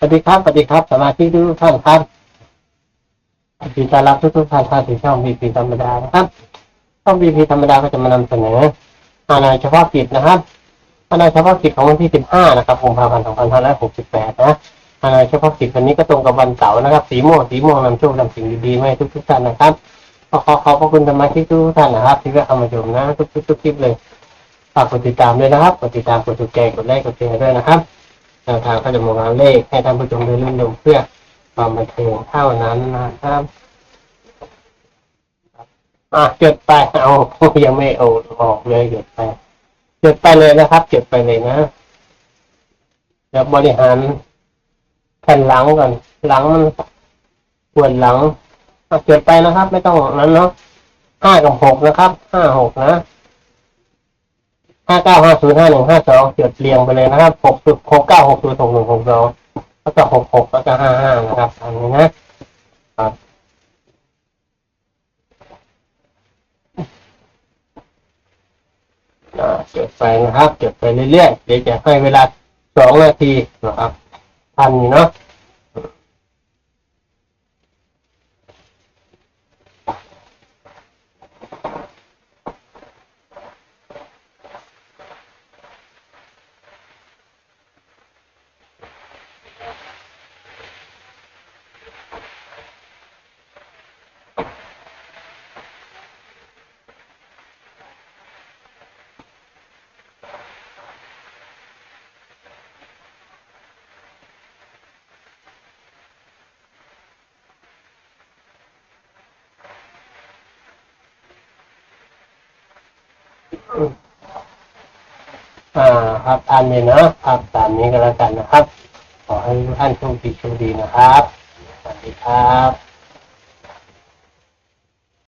สวัสดีครับ สวัสดีครับ สมาชิกทุกท่านครับยินดีต้อนรับทุกทุกๆท่านเข้าสู่ช่องวีพีธรรมดานะครับ ช่องวีพีธรรมดาก็จะมานำเสนออาณาเฉพาะกิจนะครับอาณาเฉพาะกิจของวันที่ 15 นะครับกุมภาพันธ์2568 นะอาณาเฉพาะกิจวันนี้ก็ตรงกับวันเสาร์นะครับ สีม่วง สีม่วงนำโชคนำสิ่งดีๆมาให้ทุกทุกๆท่านนะครับ ขอขอขอบพระคุณสมาชิกทุกท่านนะครับ ที่เข้ามาชมนะทุกๆทุกๆคลิปเลย ฝากกดติดตามด้วยนะครับ กดติดตาม กดถูกใจ กดไลค์ กดแชร์ด้วยนะครับ แนวทางก็จะมาวางเลขให้ท่านผู้ชมได้รุ่นดูเพื่อความบันเทิงเท่านั้นนะครับอะจดไปเอายังไม่เอาออกเลยจดไปจดไปเลยนะครับจดไปเลยนะเดี๋ยวบริหารแผ่นหลังก่อนหลังมันปวดหลังอะจดไปนะครับ ไม่ต้องนั้นเนาะห้ากับหกนะครับห้าหกนะ ห้าเก้าห้าศูนย์ห้าหนึ่งห้าสองจดเรียงไปเลยนะครับหกศูนย์หกเก้าหกศูนย์หกหนึ่งหกสองแล้วก็หกหกแล้วก็ห้าห้านะครับอันนี้นะครับอ่าจดไปนะครับจดไปเรื่อยๆ เดี๋ยวจะให้เวลาสองนาทีนะครับทันอยู่เนาะ อ่าครับอันนี้เนะครับตามนี้ก็แล้วกันนะครับ ขอให้ทุกท่านโชคดีโชคดีนะครับ สวัสดีครับ